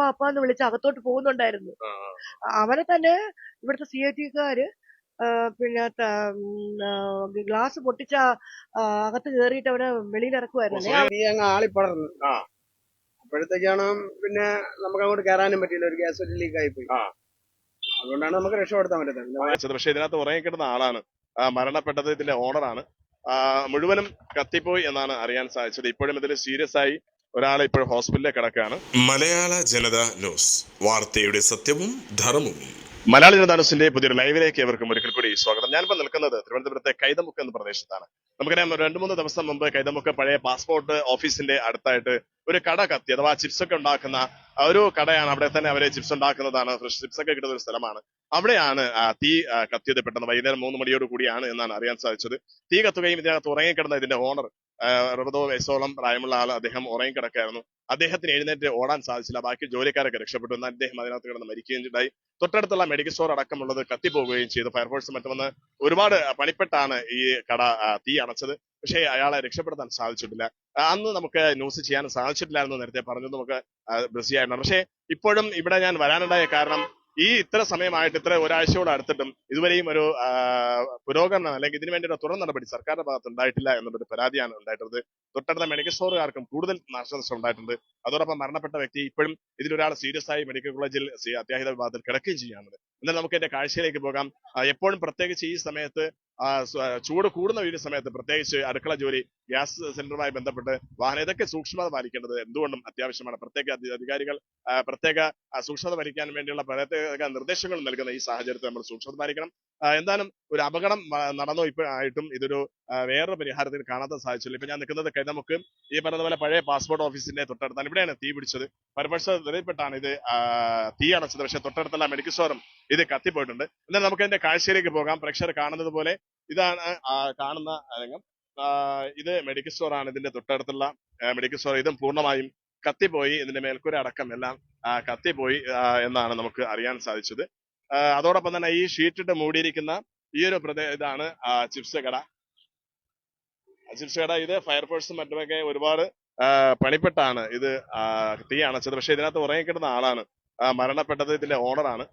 അപ്പ അപ്പ എന്ന് വിളിച്ച് അകത്തോട്ട് പോകുന്നുണ്ടായിരുന്നു. അവനെ തന്നെ ഇവിടുത്തെ സി ഐ ടിക്കാര് പിന്നെ ഗ്ലാസ് പൊട്ടിച്ച അകത്ത് കയറിയിട്ട് അവനെ വെളിയിൽ ഇറക്കുമായിരുന്നു ആളിപ്പടർന്നു. അപ്പോഴത്തേക്കാണ് പിന്നെ നമുക്ക് അങ്ങോട്ട് കയറാനും പറ്റിയില്ല. ഒരു ഗ്യാസ് ലീക്ക് ആയി പോയി. അതുകൊണ്ടാണ് നമുക്ക് രക്ഷപ്പെടുത്താൻ പറ്റുന്നത് പക്ഷേ ഇതിനകത്ത് ഉറങ്ങിക്കിടുന്ന ആളാണ്. ആ, മരണപ്പെട്ടത് ഇതിന്റെ ഓണറാണ്. മുഴുവനും കത്തിപ്പോയി എന്നാണ് അറിയാൻ സാധിച്ചത്. ഇപ്പോഴും ഇതിൽ സീരിയസ് ആയി ഒരാൾ ഇപ്പോൾ ഹോസ്പിറ്റലിൽ കിടക്കുകയാണ്. മലയാള ജനത ന്യൂസ്. വാർത്തയുടെ സത്യവും ധർമ്മവും. മലയാള ജനതാ ന്യൂസിന്റെ പുതിയൊരു ലൈവിലേക്ക് ഏവർക്കും ഒരിക്കൽ കൂടി സ്വാഗതം. ഞാനിപ്പോൾ നിൽക്കുന്നത് തിരുവനന്തപുരത്തെ കൈതമുക്ക് എന്ന പ്രദേശത്താണ്. നമുക്കറിയാം രണ്ടു മൂന്ന് ദിവസം മുമ്പ് കൈതമുക്ക് പഴയ പാസ്പോർട്ട് ഓഫീസിന്റെ അടുത്തായിട്ട് ഒരു കട കത്തി അഥവാ ചിപ്സ് ഒക്കെ ഉണ്ടാക്കുന്ന ഒരു കടയാണ്. അവിടെ തന്നെ അവരെ ചിപ്സ് ഉണ്ടാക്കുന്നതാണ്. ഫ്രഷ് ചിപ്സ് ഒക്കെ കിട്ടുന്ന ഒരു സ്ഥലമാണ്. അവിടെയാണ് തീ കത്തിയത് പെട്ടെന്ന് വൈകുന്നേരം മൂന്ന് മണിയോട് കൂടിയാണ് എന്നാണ് അറിയാൻ സാധിച്ചത്. തീ കത്തുകയും ഇതിനകത്ത് ഉറങ്ങിക്കിടന്ന ഇതിന്റെ ഓണർ അറുപതോ വയസ്സോളം പ്രായമുള്ള ആൾ അദ്ദേഹം ഉറങ്ങിക്കിടക്കായിരുന്നു. അദ്ദേഹത്തിന് എഴുന്നേറ്റ് ഓടാൻ സാധിച്ചില്ല. ബാക്കി ജോലിക്കാരൊക്കെ രക്ഷപ്പെട്ടു. എന്നാൽ അദ്ദേഹം അതിനകത്ത് കിടന്ന് മരിക്കുകയും ഉണ്ടായി തൊട്ടടുത്തുള്ള മെഡിക്കൽ സ്റ്റോർ അടക്കമുള്ളത് കത്തിപ്പോവുകയും ചെയ്തു. ഫയർഫോഴ്സ് മറ്റും വന്ന് ഒരുപാട് പണിപ്പെട്ടാണ് ഈ കട തീ അണച്ചത് പക്ഷേ അയാളെ രക്ഷപ്പെടുത്താൻ സാധിച്ചിട്ടില്ല. അന്ന് നമുക്ക് ന്യൂസ് ചെയ്യാൻ സാധിച്ചിട്ടില്ല എന്ന് നേരത്തെ പറഞ്ഞു നമുക്ക് ബിസി ആയിരുന്നു പക്ഷേ ഇപ്പോഴും ഇവിടെ ഞാൻ വരാനുണ്ടായ കാരണം ഈ ഇത്ര സമയമായിട്ട് ഇത്ര ഒരാഴ്ചയോട് അടുത്തിട്ടും ഇതുവരെയും ഒരു പുരോഗമനം അല്ലെങ്കിൽ ഇതിനു വേണ്ടി ഒരു തുറന്ന നടപടി സർക്കാരിന്റെ ഭാഗത്ത് ഉണ്ടായിട്ടില്ല എന്നുള്ളൊരു പരാതിയാണ് ഉണ്ടായിട്ടുള്ളത്. തൊട്ടടുത്ത മെഡിക്കൽ സ്റ്റോറുകാർക്കും കൂടുതൽ നാശനഷ്ടം ഉണ്ടായിട്ടുണ്ട്. അതോടൊപ്പം മരണപ്പെട്ട വ്യക്തി ഇപ്പോഴും ഇതിലൊരാൾ സീരിയസ് ആയി മെഡിക്കൽ കോളേജിൽ അത്യാഹിത വിഭാഗത്തിൽ കിടക്കുകയും ചെയ്യുകയാണ്. എന്നാൽ നമുക്ക് എന്റെ കാഴ്ചയിലേക്ക് പോകാം. എപ്പോഴും പ്രത്യേകിച്ച് ഈ സമയത്ത് ചൂട് കൂടുന്ന ഈ സമയത്ത് പ്രത്യേകിച്ച് അടുക്കള ജോലി ഗ്യാസ് സിലിണ്ടറുമായി ബന്ധപ്പെട്ട് വാഹനം ഇതൊക്കെ സൂക്ഷ്മത പാലിക്കേണ്ടത് എന്തുകൊണ്ടും അത്യാവശ്യമാണ്. പ്രത്യേക അധികാരികൾ പ്രത്യേക സൂക്ഷ്മത പാലിക്കാൻ വേണ്ടിയുള്ള പ്രത്യേക നിർദ്ദേശങ്ങൾ നൽകുന്ന ഈ സാഹചര്യത്തിൽ നമ്മൾ സൂക്ഷ്മത പാലിക്കണം. എന്തായാലും ഒരു അപകടം നടന്നോ ഇപ്പോഴായിട്ടും ഇതൊരു വേറൊരു പരിഹാരത്തിന് കാണാൻ സാധിച്ചില്ല. ഇപ്പൊ ഞാൻ നിൽക്കുന്നത് നമുക്ക് ഈ പറഞ്ഞ പോലെ പഴയ പാസ്പോർട്ട് ഓഫീസിന്റെ തൊട്ടടുത്താണ്. ഇവിടെയാണ് തീ പിടിച്ചത്. പരപക്ഷ വെളിപ്പെട്ടാണ് ഇത് തീ അടച്ചത് പക്ഷെ തൊട്ടടുത്തുള്ള മെഡിക്കൽ സ്റ്റോറും ഇത് കത്തിപ്പോയിട്ടുണ്ട്. എന്നാൽ നമുക്ക് അതിന്റെ കാഴ്ചയിലേക്ക് പോകാം. പ്രേക്ഷകർ കാണുന്നത് പോലെ ഇതാണ് കാണുന്ന രംഗം. ഇത് മെഡിക്കൽ സ്റ്റോറാണ്. ഇതിന്റെ തൊട്ടടുത്തുള്ള മെഡിക്കൽ സ്റ്റോർ ഇതും പൂർണമായും കത്തിപ്പോയി. ഇതിന്റെ മേൽക്കൂര അടക്കം എല്ലാം കത്തിപ്പോയി എന്നാണ് നമുക്ക് അറിയാൻ സാധിച്ചത്. അതോടൊപ്പം തന്നെ ഈ ഷീറ്റിട്ട് മൂടിയിരിക്കുന്ന ഈ ഒരു പ്രദേ ഇതാണ് ചിപ്സ് കട ചിപ്സ് കട ഇത് ഫയർഫോഴ്സും മറ്റുമൊക്കെ ഒരുപാട് പണിപ്പെട്ടാണ് ഇത് തീ അണച്ചത്. പക്ഷെ ഇതിനകത്ത് ഉറങ്ങിക്കിടുന്ന ആളാണ്. മരണപ്പെട്ടത് ഇതിന്റെ ഓണറാണ്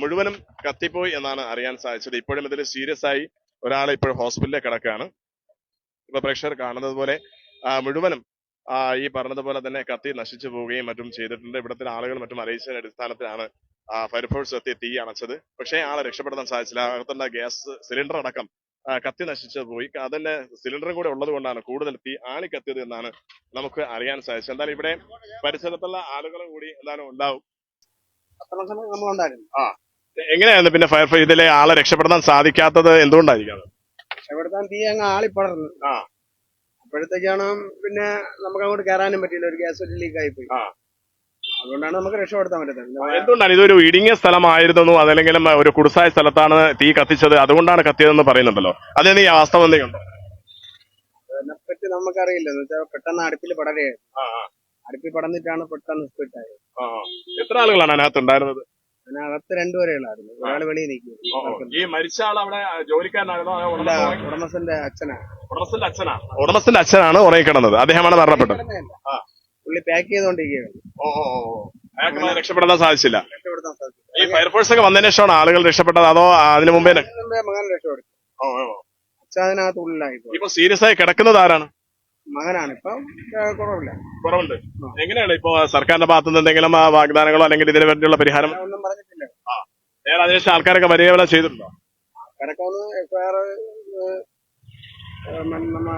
മുഴുവനും കത്തിപ്പോയി എന്നാണ് അറിയാൻ സാധിച്ചത്. ഇപ്പോഴും ഇതിൽ സീരിയസ് ആയി ഒരാൾ ഇപ്പോഴും ഹോസ്പിറ്റലിൽ കിടക്കുകയാണ്. ഇപ്പൊ പ്രേക്ഷകർ കാണുന്നത് പോലെ മുഴുവനും ഈ പറഞ്ഞതുപോലെ തന്നെ കത്തി നശിച്ചു പോവുകയും മറ്റും ചെയ്തിട്ടുണ്ട്. ഇവിടുത്തെ ആളുകൾ മറ്റും അറിയിച്ചതിന്റെ അടിസ്ഥാനത്തിലാണ് ആ, ഫയർഫോഴ്സ് എത്തി തീ അണച്ചത്. പക്ഷേ ആളെ രക്ഷപ്പെടുത്താൻ സാധിച്ചില്ല. അകത്തുള്ള ഗ്യാസ് സിലിണ്ടർ അടക്കം കത്തി നശിച്ചു പോയി. അതല്ല സിലിണ്ടറും കൂടെ ഉള്ളത് കൊണ്ടാണ് കൂടുതൽ തീ ആളി കത്തിയത് എന്നാണ് നമുക്ക് അറിയാൻ സാധിച്ചത്. എന്തായാലും ഇവിടെ പരിസരത്തുള്ള ആളുകളും കൂടി എന്തായാലും ഉണ്ടാവും. നമ്മളുണ്ടായിരുന്നു എങ്ങനെയാണ് പിന്നെ ഫയർഫോഴ്സ് ഇതിലെ ആളെ രക്ഷപ്പെടുത്താൻ സാധിക്കാത്തത് എന്തുകൊണ്ടായിരിക്കാം രക്ഷപ്പെടുത്താൻ തീ അങ്ങ് ആളിപ്പടർന്നു. ആ. അപ്പോഴത്തേക്കാണ് പിന്നെ നമുക്ക് അങ്ങോട്ട് കയറാനും പറ്റിയില്ല. ഒരു ഗ്യാസ് ലീക്ക് ആയി പോയി. ആ. അതുകൊണ്ടാണ് നമുക്ക് രക്ഷപ്പെടുത്താൻ പറ്റുന്നത് എന്തുകൊണ്ടാണ് ഇതൊരു ഇടുങ്ങിയ സ്ഥലമായിരുന്നു അതല്ലെങ്കിൽ ഒരു കുടുസായ സ്ഥലത്താണ് തീ കത്തിച്ചത് അതുകൊണ്ടാണ് കത്തിയതെന്ന് പറയുന്നുണ്ടല്ലോ. അതെന്ന് ഈ വാസ്തവം എന്തെയുണ്ടോ അതിനെപ്പറ്റി നമുക്കറിയില്ല. എന്ന് വെച്ചാൽ പെട്ടെന്ന് അടുപ്പിൽ പടരുകയായിരുന്നു. അടുപ്പിൽ പടന്നിട്ടാണ് പെട്ടെന്ന് ആയത് എത്ര ആളുകളാണ് അതിനകത്ത് ഉണ്ടായിരുന്നത് അതിനകത്ത് രണ്ടുപേരെയുള്ളായിരുന്നു ഒരാൾ വെളിയിൽ നിൽക്കും ഈ മരിച്ച ആൾ അവിടെ ജോലിക്കാരനായിരുന്നോ? ഉടമസ്ഥന്റെ അച്ഛനാണ്. ഉടമസ്ഥന്റെ അച്ഛനാണ് ഉടമസ്ഥന്റെ അച്ഛനാണ് ഉറങ്ങിക്കിടന്നത്. അദ്ദേഹമാണ് മരണപ്പെട്ടത്. പുള്ളി പാക്ക് ചെയ്തോണ്ടിരിക്കുകയാണ് ഓ ഓ ഓ അയാൾക്ക് രക്ഷപ്പെടാൻ സാധിച്ചില്ല. രക്ഷപ്പെടുത്താൻ ഈ ഫയർഫോഴ്സ് ഒക്കെ വന്നതിന് ശേഷമാണ് ആളുകൾ രക്ഷപ്പെട്ടത് അതോ അതിനു മുമ്പേ ര- മുമ്പേ മകൻ രക്ഷപ്പെടും ഓ, ഓ, ഓ. അച്ഛൻ അതിനകത്ത് ഉള്ളിലായി പോയി ഇപ്പൊ സീരിയസ് ആയി കിടക്കുന്നത് ആരാണ്? മകനാണ്. ഇപ്പം ഏ, കുറവില്ല. കുറവുണ്ട്. എങ്ങനെയാണ് ഇപ്പൊ സർക്കാരിന്റെ ഭാഗത്തു നിന്ന് എന്തെങ്കിലും ആ, വാഗ്ദാനങ്ങളോ അല്ലെങ്കിൽ ഇതിനു വേണ്ടിയുള്ള പരിഹാരം? ഞാൻ ഒന്നും പറഞ്ഞിട്ടില്ല. നേരെ അതിനുശേഷം ആൾക്കാരൊക്കെ വരികയോ ചെയ്തിട്ടുണ്ടോ? കിടക്കാന്ന് എഫ്ഐആർ നമ്മ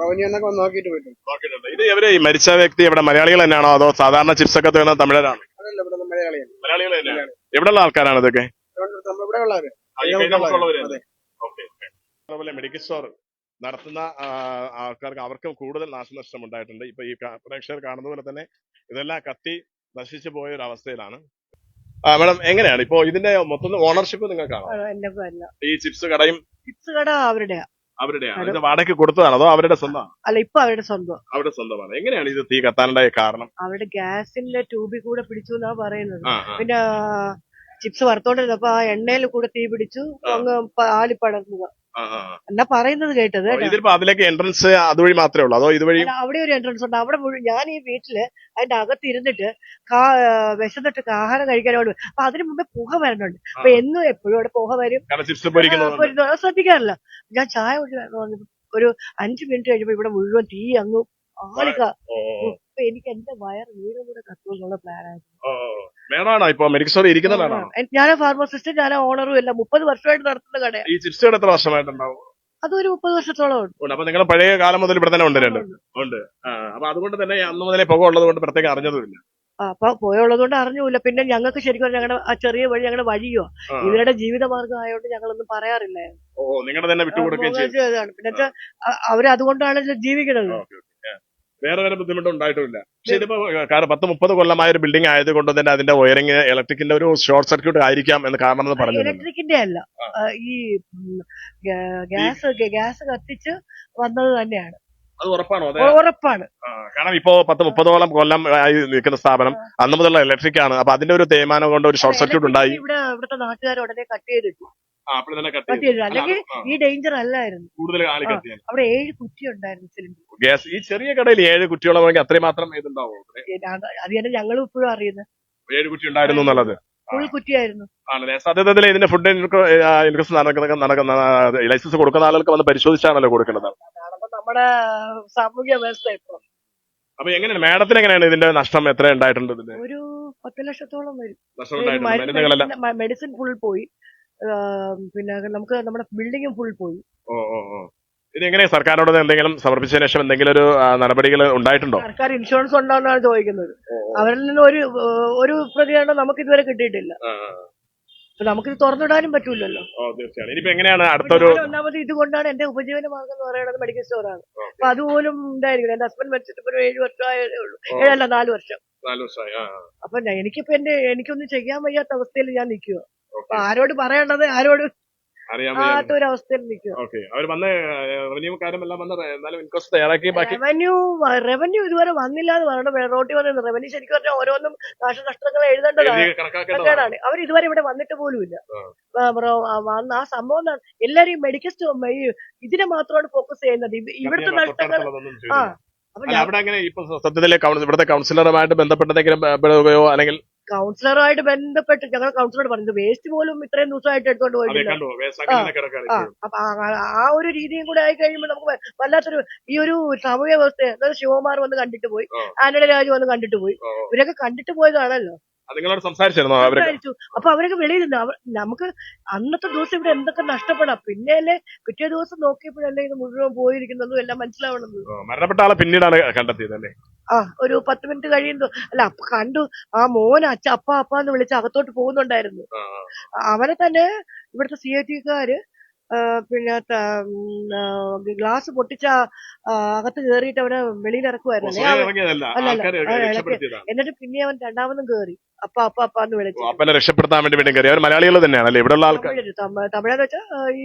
റവന്യൂ എന്നൊക്കെ ഒന്ന് നോക്കിയിട്ട് പോയിട്ടുണ്ട്. നോക്കിയിട്ടുണ്ട്. ഇത് ഇവർ ഈ മരിച്ച വ്യക്തി ഇവിടെ മലയാളികൾ തന്നെയാണോ അതോ സാധാരണ ചിപ്സ് ഒക്കെ തീർന്ന തമിഴരാണ്? അതല്ല ഇവിടെ മലയാളിയാണ് മലയാളികൾ തന്നെയാണ് എവിടെയുള്ള ആൾക്കാരാണ് ഇതൊക്കെ? ഇവിടെ ഉള്ളവര്. അതുപോലെ മെഡിക്കൽ സ്റ്റോർ നടത്തുന്ന ആൾക്കാർക്ക് അവർക്കും കൂടുതൽ നാശനഷ്ടം ഉണ്ടായിട്ടുണ്ട്. ഇപ്പൊ ഈ പ്രേക്ഷകർ കാണുന്ന പോലെ തന്നെ ഇതെല്ലാം കത്തി നശിച്ചു പോയ ഒരു അവസ്ഥയിലാണ്. ആ മാഡം എങ്ങനെയാണ്? ഇപ്പോ ഇതിന്റെ മൊത്തം ഓണർഷിപ്പ് നിങ്ങൾക്കാണോ? ഈ ചിപ്സ് കടയും ചിപ്സ് കട അവരുടെയാ. അവരുടെയാണ് ഇത് വാടകയ്ക്ക് കൊടുത്തതാണോ അതോ അവരുടെ സ്വന്തമാണ് അല്ല ഇപ്പൊ അവരുടെ സ്വന്തം അവരുടെ സ്വന്തമാണ് എങ്ങനെയാണ് ഇത് തീ കത്താനുണ്ടായ കാരണം അവരുടെ ഗ്യാസിന്റെ ട്യൂബിൽ കൂടെ പിടിച്ചു എന്നാ പറയുന്നത്. പിന്നെ ചിപ്സ് വറുത്തോണ്ടിരുന്നപ്പോ ആ എണ്ണയിൽ കൂടെ തീ പിടിച്ചു. അങ്ങ് പ- ആളിപ്പടർന്നത് ആ, ആ. എന്നാ പറയുന്നത് കേട്ടത് അതിലേക്ക് എൻട്രൻസ് അതുവഴി മാത്രമേ ഉള്ളൂ. അതോ ഇതുവഴി അവിടെ ഒരു എൻട്രൻസ് ഉണ്ട്. അവിടെ മുഴുവൻ ഞാൻ ഈ വീട്ടിൽ അതിന്റെ അകത്ത് ഇരുന്നിട്ട് കാ വിശന്നിട്ട് ആഹാരം കഴിക്കാനോട് അപ്പൊ അതിനു മുമ്പേ പുക വരണുണ്ട് അപ്പൊ എന്നും എപ്പോഴും അവിടെ പുക വരും. ശ്രദ്ധിക്കാറില്ല. ഞാൻ ചായ ഒരു അഞ്ചു മിനിറ്റ് കഴിയുമ്പോ ഇവിടെ മുഴുവൻ തീ അങ്ങ് ആളിക്ക. എനിക്ക് എന്റെ വയർ വീടും കൂടെ കത്തുമെന്നുള്ള പ്ലാനായിരുന്നു വേണമാണോ ഇപ്പൊ മെഡിക്കൽ സ്റ്റോർ ഇരിക്കുന്ന വേണമാണോ ഞാൻ ഫാർമസിസ്റ്റ് ഞാൻ ഓണറും അല്ല മുപ്പത് വർഷമായിട്ട് നടത്തുന്ന കട ഈ ചിപ്സ് കട എത്ര വർഷമായിട്ടുണ്ടാവും? അതൊരു മുപ്പത് വർഷത്തോളം ഉണ്ട്. അപ്പൊ നിങ്ങൾ പഴയ കാലം മുതൽ ഇവിടെ തന്നെ ഉണ്ട്. രണ്ട് ഉണ്ട് അപ്പൊ അതുകൊണ്ട് തന്നെ അന്ന് മുതലേ പുക ഉള്ളത് കൊണ്ട് പ്രത്യേകം അറിഞ്ഞതുമില്ല. അപ്പൊ പോയുള്ളത് കൊണ്ട് അറിഞ്ഞൂല പിന്നെ ഞങ്ങൾക്ക് ശരിക്കും ഞങ്ങളുടെ ആ ചെറിയ വഴി ഞങ്ങളുടെ വഴിയോ? ഇവരുടെ ഇവരുടെ ജീവിതമാർഗം ആയതുകൊണ്ട് ഞങ്ങളൊന്നും പറയാറില്ല. ഓ നിങ്ങളുടെ തന്നെ വിട്ടുകൊടുക്കുകയും പിന്നെ അവരതുകൊണ്ടാണല്ലോ അ- വേറെ വേറെ ബുദ്ധിമുട്ട് ഉണ്ടായിട്ടില്ല പക്ഷെ ഇതിപ്പോ കാരണം പത്ത് മുപ്പത് കൊല്ലമായ ഒരു ബിൽഡിംഗ് ആയതുകൊണ്ട് തന്നെ അതിന്റെ വയറിംഗ് ഇലക്ട്രിക്കിന്റെ ഒരു ഷോർട്ട് സർക്യൂട്ട് ആയിരിക്കാം എന്ന് കാരണം എന്ന് പറഞ്ഞു ഇലക്ട്രിക്കിന്റെ അല്ല. ഈ ഗ്യാസ് ഗ്യാസ് കത്തിച്ച് വന്നത് തന്നെയാണ്. അത് ഉറപ്പാണോ? ഉറപ്പാണ്. കാരണം ഇപ്പോ പത്ത് മുപ്പതോളം കൊല്ലം ആയി നിൽക്കുന്ന സ്ഥാപനം അന്ന് മുതലുള്ള ഇലക്ട്രിക് ആണ്. അപ്പൊ അതിന്റെ ഒരു തേയ്മാനം കൊണ്ട് ഒരു ഷോർട്ട് സർക്യൂട്ട് ഉണ്ടായി. ഇവിടെ ഇവിടുത്തെ നാട്ടുകാർ ഉടനെ കട്ട് ചെയ്തിട്ടു. അല്ലെങ്കിൽ ഈ ഡേഞ്ചർ അല്ലായിരുന്നു. കൂടുതൽ അവിടെ ഏഴ് കുറ്റി ഉണ്ടായിരുന്നു സിലിണ്ടർ. ഗ്യാസ് ഈ ചെറിയ കടയിൽ ഏഴ് കുറ്റിയോളമെങ്കിൽ അത്രയും മാത്രം ഇതുണ്ടാവും അത് തന്നെ ഞങ്ങളും ഇപ്പോഴും അറിയുന്നത് ഏഴ് കുറ്റി ഉണ്ടായിരുന്നു എന്നുള്ളത്. ഫുൾ കുറ്റിയായിരുന്നു. ആണല്ലേ? സത്യത്തിൽ ഇതിന്റെ ഫുഡ് ഇൻക്രീസ് നടക്കുന്ന ലൈസൻസ് കൊടുക്കുന്ന ആളുകൾക്ക് വന്ന് പരിശോധിച്ചാണല്ലോ അതാണപ്പോ നമ്മുടെ സാമൂഹ്യ വ്യവസ്ഥ ഇപ്പൊ. അപ്പൊ എങ്ങനെയാണ്? മാഡത്തിന് എങ്ങനെയാണ് ഇതിന്റെ നഷ്ടം എത്ര ഉണ്ടായിട്ടുണ്ട് ഒരു പത്ത് ലക്ഷത്തോളം വരും. മെഡിസിൻ ഫുൾ പോയി. പിന്നെ നമുക്ക് നമ്മുടെ ബിൽഡിംഗും ഫുൾ പോയി. ഇത് എങ്ങനെയാ സർക്കാരിനോട് എന്തെങ്കിലും സമർപ്പിച്ചതിന് ശേഷം എന്തെങ്കിലും ഒരു നടപടികൾ ഉണ്ടായിട്ടുണ്ടോ? സർക്കാർ ഇൻഷുറൻസ് ഉണ്ടോന്നാണ് ചോദിക്കുന്നത്. അവരിൽ നിന്ന് ഒരു ഒരു പ്രതികരണം നമുക്ക് ഇതുവരെ കിട്ടിയിട്ടില്ല നമുക്കിത് തുറന്നിടാനും പറ്റൂലല്ലോ. ഓ തീർച്ചയായും. ഇനിയിപ്പോ എങ്ങനെയാണ് അടുത്തൊരു ഒന്നാമത് ഇതുകൊണ്ടാണ് എന്റെ ഉപജീവന മാർഗം എന്ന് പറയുന്നത് മെഡിക്കൽ സ്റ്റോറാണ് അപ്പൊ അതുപോലും ഉണ്ടായിരിക്കും എന്റെ ഹസ്ബൻഡ് മരിച്ചിട്ട് ഒരു ഏഴ് വർഷം ആയതേ ഉള്ളൂ. ഏഴല്ല നാല് വർഷം. നാല് വർഷമായി ആ അപ്പൊ എനിക്കിപ്പോ എന്റെ എനിക്കൊന്നും ചെയ്യാൻ വയ്യാത്ത അവസ്ഥയിൽ ഞാൻ നിൽക്കുക അപ്പൊ ആരോട് പറയേണ്ടത്? ആരോട്? അവസ്ഥയിൽ അവർ വന്ന് റവന്യൂ കാര്യം എല്ലാം വന്ന് എന്നാലും ഇൻക്വസ്റ്റ് തയ്യാറാക്കി ബാക്കി റവന്യൂ റവന്യൂ ഇതുവരെ വന്നില്ല എന്ന് പറയണം റോട്ടി പറയുന്നത് റവന്യൂ ശരിക്കും പറഞ്ഞാൽ ഓരോന്നും നാശനഷ്ടങ്ങൾ എഴുതേണ്ടതാണ്. അവർ ഇതുവരെ ഇവിടെ വന്നിട്ട് പോലും ഇല്ല. ആ, സംഭവം? എല്ലാരും മെഡിക്കൽ ഇതിനെ മാത്രമാണ് ഫോക്കസ് ചെയ്യുന്നത്. ഇവ- ഇവിടുത്തെ നഷ്ടങ്ങൾ ആ. അവിടെ അങ്ങനെ ഇപ്പൊ സത്യത്തിലെ ഇവിടുത്തെ കൗൺസിലറുമായിട്ട് ബന്ധപ്പെട്ടതെങ്കിലും അല്ലെങ്കിൽ കൗൺസിലറുമായിട്ട് ബന്ധപ്പെട്ട് ഞങ്ങൾ കൗൺസിലറോട് പറഞ്ഞു വേസ്റ്റ് പോലും ഇത്രയും ദിവസമായിട്ട് എടുത്തോണ്ട് പോയി പോയിട്ടില്ല. അപ്പൊ ആ- ഒരു രീതിയും കൂടെ ആയി കഴിയുമ്പോൾ നമുക്ക് വല്ലാത്തൊരു ഈ ഒരു സമയ വ്യവസ്ഥ ശിവകുമാർ വന്ന് കണ്ടിട്ട് പോയി. ആന്റണി രാജു വന്ന് കണ്ടിട്ട് പോയി. ഇവരൊക്കെ കണ്ടിട്ട് പോയതാണല്ലോ. നിങ്ങളോട് സംസാരിച്ചിരുന്നോ അവർ സംസാരിച്ചു. അപ്പൊ അവരൊക്കെ വെളിയിൽ നിന്ന് നമുക്ക് അന്നത്തെ ദിവസം ഇവിടെ എന്തൊക്കെ നഷ്ടപ്പെടാം. പിന്നെയല്ലേ പിറ്റേ ദിവസം നോക്കിയപ്പോഴല്ലേ ഇത് മുഴുവൻ പോയിരിക്കുന്നതും എല്ലാം മനസ്സിലാവണത്. മരണപ്പെട്ട ആളെ പിന്നീടാണ് കണ്ടെത്തിയത് അല്ലേ? ആ ഒരു പത്ത് മിനിറ്റ് കഴിയുന്നു അല്ല അപ്പൊ കണ്ടു ആ മോൻ അച്ഛ അപ്പ അപ്പ എന്ന് വിളിച്ച് അകത്തോട്ട് പോകുന്നുണ്ടായിരുന്നു. അവനെ തന്നെ ഇവിടുത്തെ സി ഐ ടിക്കാര് പിന്നെ ഗ്ലാസ് പൊട്ടിച്ച അകത്ത് കയറിയിട്ട് അവനെ വെളിയിൽ ഇറക്കുമായിരുന്നു എന്നിട്ട് പിന്നെ അവൻ രണ്ടാമതും കയറി അപ്പ അപ്പ അപ്പ എന്ന് വിളിച്ചു. അപ്പനെ രക്ഷപ്പെടുത്താൻ വേണ്ടി വീണ്ടും കയറി അവർ മലയാളികൾ തന്നെയാണ് അല്ലേ ഇവിടെയുള്ള ആൾക്കാർ തമിഴ് തമിഴ് തമിഴെന്ന് വെച്ചാ ഈ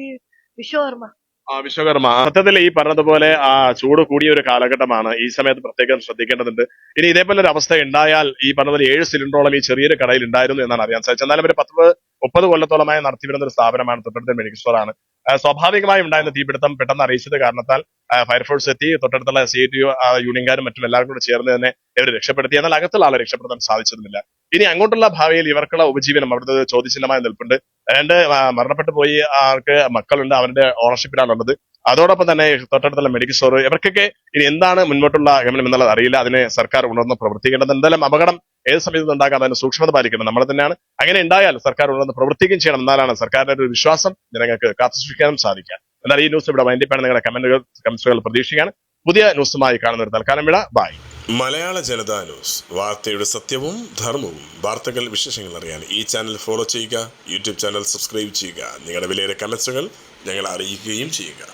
വിശ്വകർമ്മ. ആ വിശ്വകർമ്മ. അർത്ഥത്തിൽ ഈ പറഞ്ഞതുപോലെ ആ ചൂട് കൂടിയ ഒരു കാലഘട്ടമാണ് ഈ സമയത്ത് പ്രത്യേകം ശ്രദ്ധിക്കേണ്ടതുണ്ട്. ഇനി ഇതേപോലെ ഒരു അവസ്ഥ ഉണ്ടായാൽ ഈ പറഞ്ഞതുപോലെ ഏഴ് സിലിണ്ടറോളം ഈ ചെറിയൊരു കടയിൽ ഉണ്ടായിരുന്നു എന്നാണ് അറിയാൻ സാധിച്ചത്. എന്നാലും ഒരു പത്ത് മുപ്പത് കൊല്ലത്തോളമായി നടത്തി വരുന്ന ഒരു സ്ഥാപനമാണ് തൊട്ടടുത്ത മെഡിക്കൽ സ്റ്റോർ ആണ് ആ, സ്വാഭാവികമായും ഉണ്ടായിരുന്ന തീപിടുത്തം പെട്ടെന്ന് അറിയിച്ചത് കാരണത്താൽ ഫയർഫോഴ്സ് എത്തി. തൊട്ടടുത്തുള്ള സി ടി യൂണിയൻകാരും മറ്റും എല്ലാവരും കൂടെ ചേർന്ന് തന്നെ ഇവർ രക്ഷപ്പെടുത്തി. എന്നാൽ അകത്തുള്ള ആളെ രക്ഷപ്പെടുത്താൻ സാധിച്ചതുമില്ല. ഇനി അങ്ങോട്ടുള്ള ഭാവിയിൽ ഇവർക്കുള്ള ഉപജീവനം അവിടുത്തെ ചോദ്യചിഹ്നമായി നിൽപ്പുണ്ട്. രണ്ട് മരണപ്പെട്ടു പോയി ആൾക്ക് മക്കളുണ്ട്. അവരുടെ ഓണർഷിപ്പിലാണുള്ളത് അതോടൊപ്പം തന്നെ തൊട്ടടുത്തുള്ള മെഡിക്കൽ സ്റ്റോർ ഇവർക്കൊക്കെ ഇനി എന്താണ് മുന്നോട്ടുള്ള ഗമനം എന്നുള്ളത് അറിയില്ല. അതിനെ സർക്കാർ ഉണർന്ന് പ്രവർത്തിക്കേണ്ടത് എന്തായാലും അപകടം ഏത് സമയത്തും ഉണ്ടാക്കാൻ അതിന് സൂക്ഷ്മത പാലിക്കണം. നമ്മൾ തന്നെയാണ്. അങ്ങനെ ഉണ്ടായാൽ സർക്കാർ ഉണർന്ന് പ്രവർത്തിക്കുകയും ചെയ്യണം എന്നാലാണ് സർക്കാരിന്റെ ഒരു വിശ്വാസം ജനങ്ങൾക്ക് കാത്തുസൂക്ഷിക്കാനും സാധിക്കുക. എന്നാൽ ഈ ന്യൂസ് ഇവിടെ വൈൻഡിപ്പാണ് നിങ്ങളുടെ കമന്റുകൾ കമന്റുകൾ പ്രതീക്ഷിക്കുകയാണ്. പുതിയ ന്യൂസുമായി കാണുന്ന ഒരു തൽക്കാലം വിട. By Malayala Janata news. വാർത്തയുടെ സത്യവും ധർമ്മവും. വാർത്തകൾ വിശേഷങ്ങൾ അറിയാൻ ഈ ചാനൽ ഫോളോ ചെയ്യുക യൂട്യൂബ് ചാനൽ സബ്സ്ക്രൈബ് ചെയ്യുക. നിങ്ങളുടെ വിലയേറെ കമൻസുകൾ ഞങ്ങൾ അറിയിക്കുകയും ചെയ്യുക.